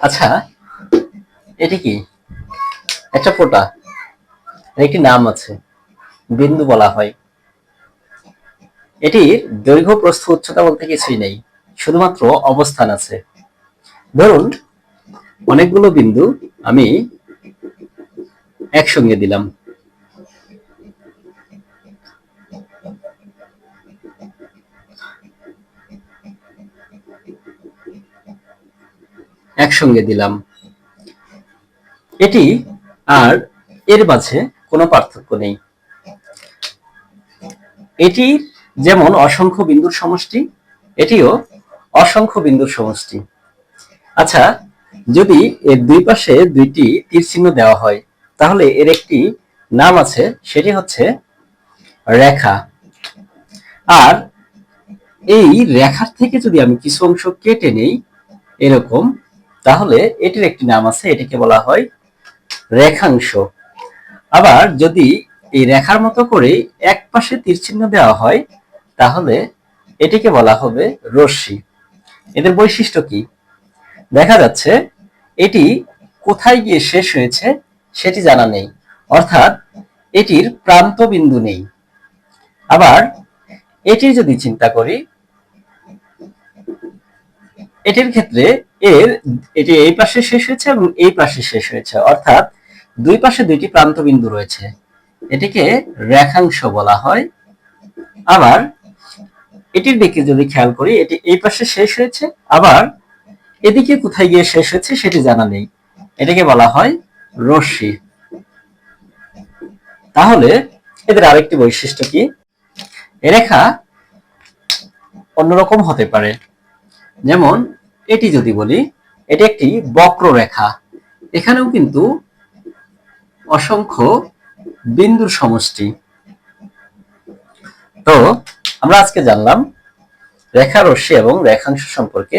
আচ্ছা এটি কি? একটা ফোটা। একটি নাম আছে, বিন্দু বলা হয়। এটির দৈর্ঘ্য, প্রস্থ, উচ্চতা বলতে কিছুই নেই, শুধুমাত্র অবস্থান আছে। ধরুন, অনেকগুলো বিন্দু আমি একসঙ্গে দিলাম। একসঙ্গে দিলাম। এটি আর এর মাঝে কোনো পার্থক্য নেই। এটি যেমন অসংখ্য বিন্দুর সমষ্টি, এটিও অসংখ্য বিন্দুর সমষ্টি। আচ্ছা যদি এর দুই পাশে দুইটি তীর চিহ্ন দেওয়া হয়, তাহলে এর একটি নাম আছে, সেটি হচ্ছে রেখা। আর এই রেখার থেকে যদি আমি কিছু অংশ কেটে নেই, এরকম তাহলে এটির একটি নাম আছে, এটিকে বলা হয় রেখাংশ। আবার যদি এই রেখার মতো করে এক পাশে তীর চিহ্ন দেওয়া হয়, তাহলে এটিকে বলা হবে রশ্মি। এদের বৈশিষ্ট্য কি? দেখা যাচ্ছে এটি কোথায় গিয়ে শেষ হয়েছে সেটি জানা নেই, অর্থাৎ এটির প্রান্ত বিন্দু নেই। আবার এটির যদি চিন্তা করি এটির ক্ষেত্রে এর, এটি এই পাশে শেষ হয়েছে এবং এই পাশে শেষ হয়েছে। অর্থাৎ দুই পাশে দুইটি প্রান্ত বিন্দু রয়েছে। এটিকে রেখাংশ বলা হয়। আবার এটির দিকে যদি খেয়াল করি, এটি এই পাশে শেষ হয়েছে। আবার এদিকে কোথায় গিয়ে শেষ হয়েছে সেটি জানা নেই। এটাকে বলা হয় রশ্মি। তাহলে এদের আরেকটি বৈশিষ্ট্য কি? রেখা অন্যরকম হতে পারে। যেমন এটি যদি বলি, এটি একটি বক্ররেখা। এখানেও কিন্তু অসংখ্য বিন্দুর সমষ্টি। তো আমরা আজকে জানলাম রেখা রশ্মি এবং রেখাংশ সম্পর্কে